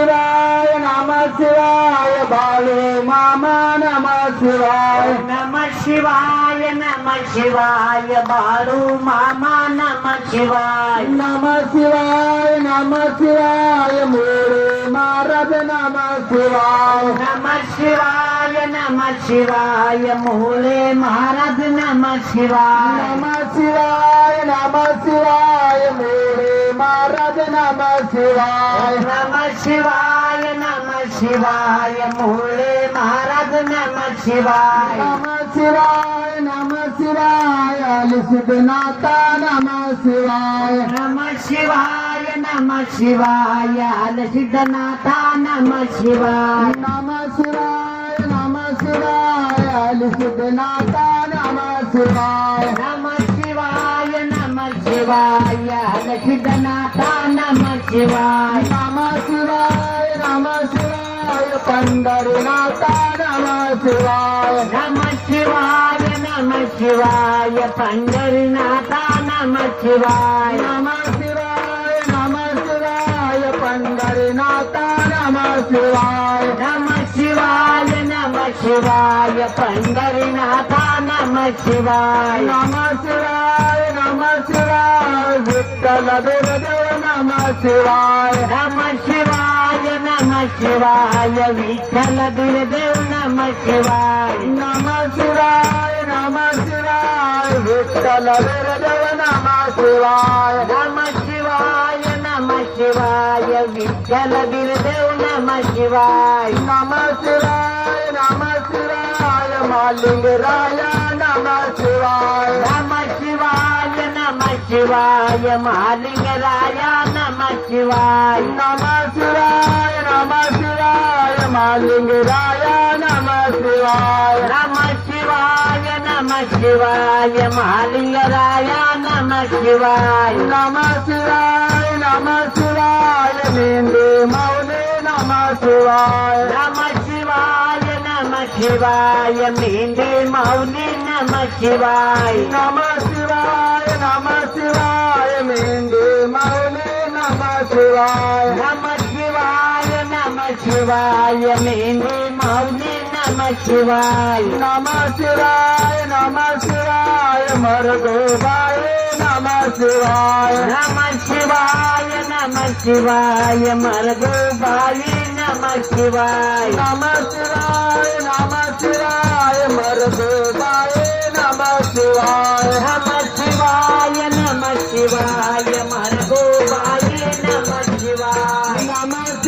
శివాయ నమ శివాయ బాలు మామ నమ శివాయ. నమ శివాయ నమ శివాయ బాలు మామ నమ శివాయ. నమ శివాయ నమ శివాయ మూడు మారద నమ శివాయ. నమ శివాయ నమ శివాయ మూలే మహారాజ్ నమ శివాయ. నమ శివాయ నమ శివాయ మూడు మారద నమ శివాయ నమ శివాయ నమ శివాయ మూలే మహారాజ్ నమ శివాయ నమ శివాయ నమ శివాయ సిద్ధనాథ నమ శివాయ నమ శివాయ నమ శివాయ సిద్ధనాథ నమ శివాయ నమ శివాయ నమ శివాయ సిద్ధనాథ నమ శివాయ సిద్ధనాథ నమ శివాయ నమ శివాయ నమ శివాయ పండరినాథ నమ శివాయ నమ శివాయ నమ శివాయ పండరినాథ నమ శివాయ నమ శివాయ నమ శివాయ పండరినాథ నమ శివాయ నమ శివాయ నమ శివాయ పండరినాథ నమ శివాయ నమ శివాయ శివాయ నమ శివాయ. నమ శివాయ నమ శివాయ. విఠల నమ శివాయ. నమ శివాయ నమ శివాయ. విఠల నమ శివాయ. నమ శివాయ నమ శివాయ. విఠల నమ శివాయ. నమ శివాయ నమ శివాయ. మాలింగరాయ నమ శివాయ. నమ శివాయ మాలింగరాయ నమ శివాయ. నమ శివాయ నమ శివాయ మాలింగరాయ నమ శివాయ. నమ శివాయ నమ శివాయ మాలింగరాయ నమ శివాయ. నమ శివాయ నమ శివాయ నింది మౌలి నమ శివాయ. నమ శివాయ నమ శివాయ మీంది మౌలి నమ శివాయ. నమ మౌలి నమ శివాయ నమ శివాయ నమ శివాయ మీంది మౌలి నమ శివాయ నమ శివాయ నమ శివాయ మరుగోబాయ నమ శివాయ నమ శివాయ నమ శివాయ మరగోబాయి నమ శివాయ నమ శివాయ నమ శివాయ మరుగోబాయ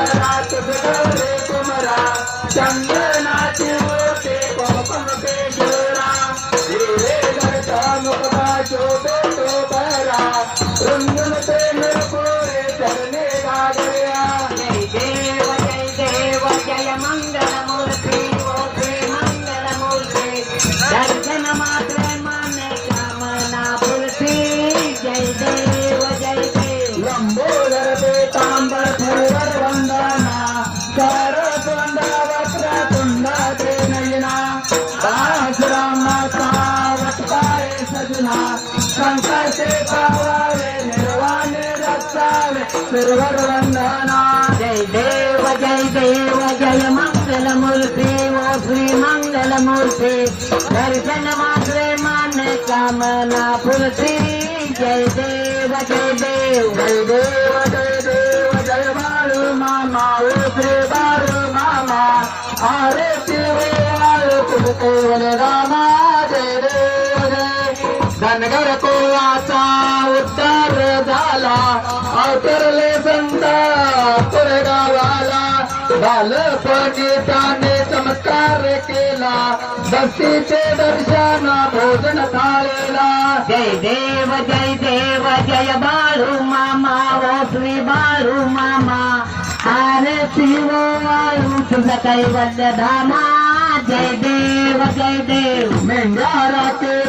रत्नाचार्य परात सर्ववन्दना जय देव जय देव, जय मङ्गलमूर्ति ओ श्रीमङ्गलमूर्ति दर्शनमात्रे मान्य कामना पुरुषि जय देव जय देव। जय देव जय देव, जय बालु मामा श्री बालु मामा। आरती वे आरती रामा। जय देव, जय। धनगर आशा उत्तर डाला अवतरला संग बालपणी त्याने चमत्कार केला दस्तीचे दर्शन भोजन थाळेला जय देव जय देव जय बाळू मामा ओ श्री बाळू मामा। आरती ओ वाळू तुझं कैवल्य धामा जय देव जय देव। मेंढ्या राखे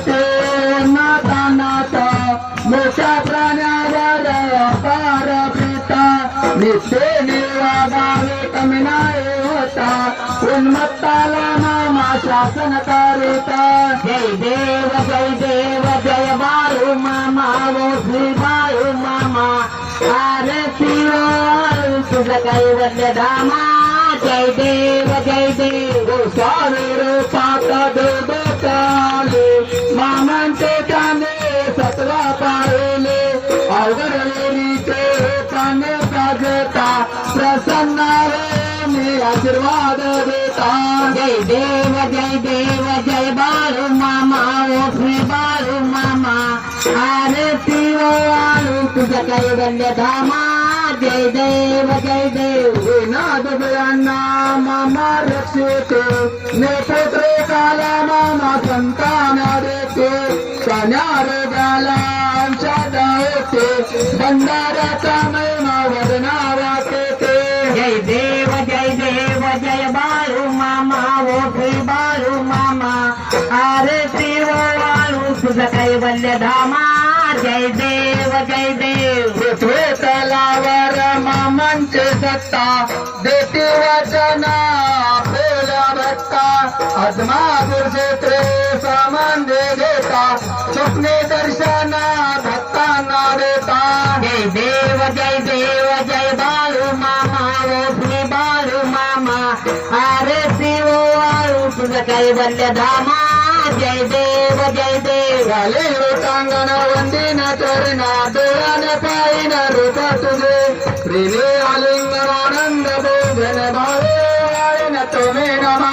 नाता नाता मोठ्या प्राण्यावर अपार प्रीता नित्य निवागावे పాలనామ శాసన తరుత జై దేవ జై దేవ జయ బారు మామో శ్రీ బారు మామ కైవల్య ధామ జై దేవ జై దేవ సారు పాత దేవతాలు మామంటే తానే సత్వ పారులు అవరలేని తనే ప్రజత ప్రసన్న మీ ఆశీర్వాద जय देव जय देव जय बाळू मामा ओ श्री बाळू मामा. आरती ओ वाळू तुझं कैवल्य धामा? जय देव जय देव नाद यांना मामा रक्षिते नेपुत्रे काला मामा संतान देते. कन्यार गाला आमच्या दायते भंडाऱ्याचा महिमा वदना वाटते जय देव जय देव जय बा कैवल्य धामा जय देव जय देव. पृथ्वी तलावर मामांचे सत्ता देते वचना आपल्या भक्ता आत्मा गुरुक्षेत्रे सामान दे घेता स्वप्ने दर्शन भक्तांना देता. जय देव जय देव जय बाळू मामा ओ श्री बाळू मामा. ओ वाळू तुझं कैवल्य धामा जय देव. ಶಾಲೆಯು ಅಂಗನವಂದಿನ ತರಿನ ದೂರನ ಪಾಯಿನ ಋತುದೆ ಪ್ರಿಲಿ ಅಲಿಂಗನಾನಂದ ಭೋಜನ ಭಾವೇನ ತುಮೇ ನಮ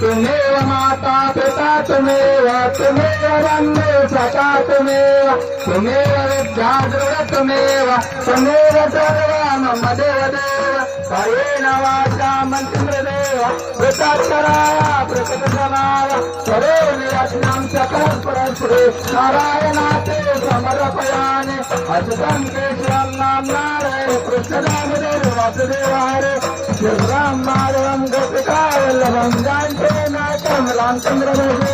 ತುಮೇವ ಮಾತಾ ಪಿತಾ ತುಮೇವ ತುಮೇವ ಬಂಧು ಸಖಾ ತುಮೇವ ತುಮೇವ ವಿದ್ಯಾದೃಢ ತುಮೇವ ತುಮೇವ ಸರ್ವ ಮಮ ದೇವ ದೇವ काये नावाचा मंत्रदेवा प्रसाद कराया प्रकट जनाया करो नारायणाचे समर्पयाने हसतम केशवम नाम नारायण कृष्णराम देव वासुदेवारे शिवराम माधवम गोपिकाय लवंगांचे नाटम रामचंद्र